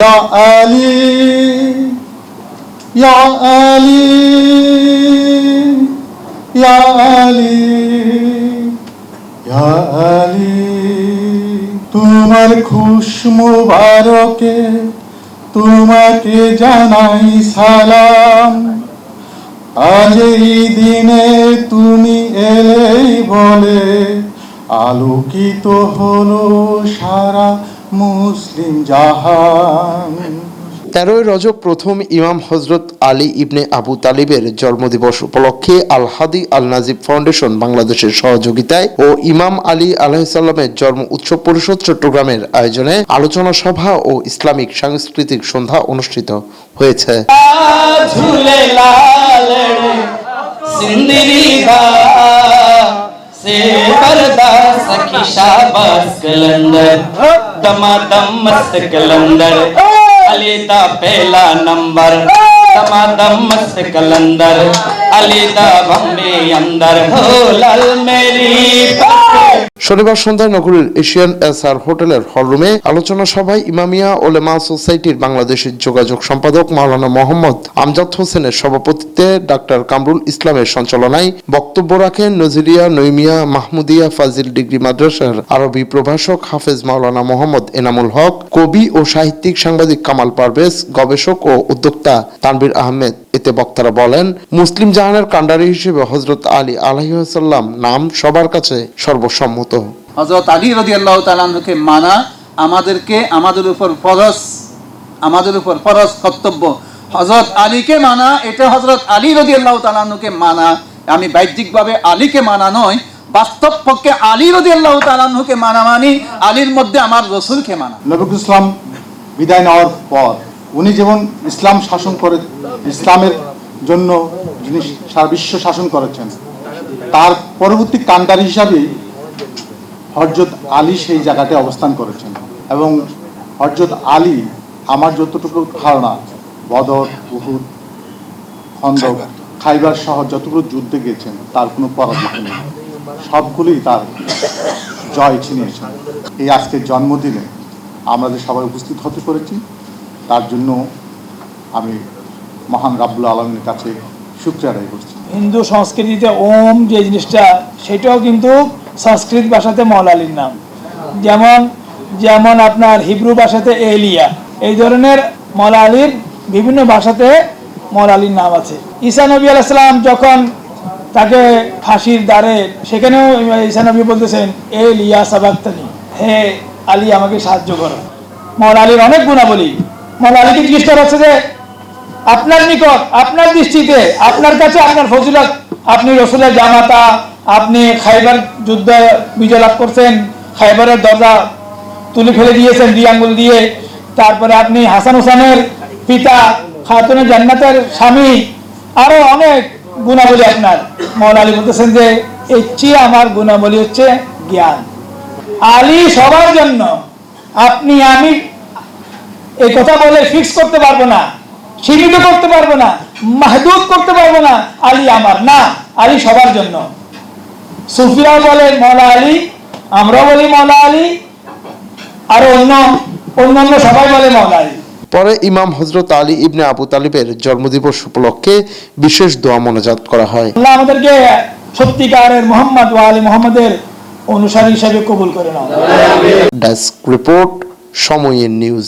يا علي يا علي يا علي يا علي তোমার খুশ মুবারকে তোমাকে জানাই সালাম আজ এই দিনে তুমি এলেই বলে আলোকিত হলো সারা মুসলিম জাহান। তেরোই রজব প্রথম ইমাম হজরত আলী ইবনে আবু তালিবের জন্মদিবস উপলক্ষে আল হাদি আল নাজিব ফাউন্ডেশন বাংলাদেশের সহযোগিতায় ও ইমাম আলী আলহামের জন্ম উৎসব পরিষদ চট্টগ্রামের আয়োজনে আলোচনা সভা ও ইসলামিক সাংস্কৃতিক সন্ধ্যা অনুষ্ঠিত হয়েছে। ঝুলে से पर्दा सखी शाबाश कलंदर। दमादम मस्त कलंदर। अलीदा पहला नंबर। दमादम मस्त कलंदर। अलीदा बम्बे अंदर। हो लल मेरी पत्नी শনিবার সন্ধ্যায় নগরীর এশিয়ান এসআর হোটেলের হলরুমে আলোচনা সভায় ইমামিয়া ওলেমা সোসাইটির বাংলাদেশের যোগাযোগ সম্পাদক মাওলানা মোহাম্মদ আমজাদ হোসেনের সভাপতিত্বে ডাক্তার কামরুল ইসলামের সঞ্চালনায় বক্তব্য রাখেন নজিরিয়া নৈমিয়া মাহমুদিয়া ফাজিল ডিগ্রি মাদ্রাসার আরবি প্রভাষক হাফেজ মাওলানা মোহাম্মদ এনামুল হক, কবি ও সাহিত্যিক সাংবাদিক কামাল পারভেজ, গবেষক ও উদ্যোক্তা তানবির আহমেদ। এতে বক্তারা বলেন, মুসলিম জাহানের কান্ডারি হিসেবে হজরত আলী আলহিহাল্লাম নাম সবার কাছে সর্বসম্মত। হজরত আলী রদি আল্লাহ তালাকে মানা আমাদেরকে, আমাদের উপর ফরস আমাদের উপর ফরজ কর্তব্য। হজরত আলীকে মানা, এটা হজরত আলী রদি আল্লাহ তালাকে মানা। আমি বাহ্যিকভাবে আলীকে মানা নয় বাস্তব পক্ষে আলী রদি আল্লাহ তালাহুকে মানা মানি, আলীর মধ্যে আমার রসুলকে মানা। নবীকুল ইসলাম বিদায় নেওয়ার পর উনি যেমন ইসলাম শাসন করে, ইসলামের জন্য যিনি সারা বিশ্ব শাসন করেছেন, তার পরবর্তী কান্ডার হিসাবেই হরজত আলী সেই জায়গাতে অবস্থান করেছেন। এবং হরজত আলী আমার যতটুকু ধারণা, বদর, উহুদ খন্দক খাইবার সহ যতগুলো যুদ্ধে গিয়েছেন, তার কোনো পরাজয় নেই। সবগুলোই তার জয় ছিনিয়েছেন। এই আজকের জন্মদিনে আমরা যে সবাই উপস্থিত হতে পেরেছি, তার জন্য আমি মহান রাব্বুল আলমের কাছে শুক্রিয়া আদায় করছি। হিন্দু সংস্কৃতিতে ওম যে জিনিসটা, সেটাও কিন্তু সংস্কৃত ভাষাতে মৌলালির নাম। যেমন যেমন আপনার হিব্রু ভাষাতে এলিয়া। এই ধরনের মৌলা বিভিন্ন ভাষাতে মৌলা নাম আছে। ঈসা নবী আলাইসালাম যখন তাকে ফাঁসির দ্বারে, সেখানেও ঈসা নবী বলতেছেন, এ লিয়া সাবাক্তানি হে আলী, আমাকে সাহায্য করো। মৌলা অনেক গুণাবলী। মৌলা জিজ্ঞেস করা হচ্ছে যে, আপনার নিকট, আপনার দৃষ্টিতে, আপনার কাছে, আপনার ফজিলত, আপনি রসুলের জামাতা আপনি খাইবার যুদ্ধ বিজয় লাভ করছেন, খাইবারের দরজা তুলে ফেলে দিয়েছেন দুই আঙ্গুল দিয়ে। তারপরে আপনি হাসান হোসেনের পিতা খাতুনের জান্নাতের স্বামী, আরও অনেক গুণাবলী আপনার। মৌলা আলী বলতেছেন যে চেয়ে আমার গুণাবলী হচ্ছে জ্ঞান। আলী সবার জন্য। আপনি, আমি এই কথা বলে ফিক্স করতে পারব না, সীমিত করতে পারব না, মাহদুদ করতে পারব না, আলী আমার না, আলী সবার জন্য। সুফিয়াও বলে মৌলা আলী আমরাও বলি মৌলা আলী আর অন্য অন্যান্য সবাই বলে মৌলা আলী। পরে ইমাম হজরত আলী ইবনে আবু তালিবের জন্মদিবস উপলক্ষে বিশেষ দোয়া মনোজাত করা হয়। আল্লাহ আমাদেরকে সত্যিকারের মোহাম্মদ ওয়া আলী মোহাম্মদের অনুসারী হিসাবে কবুল করে নাও। ডেস্ক রিপোর্ট সময়ের নিউজ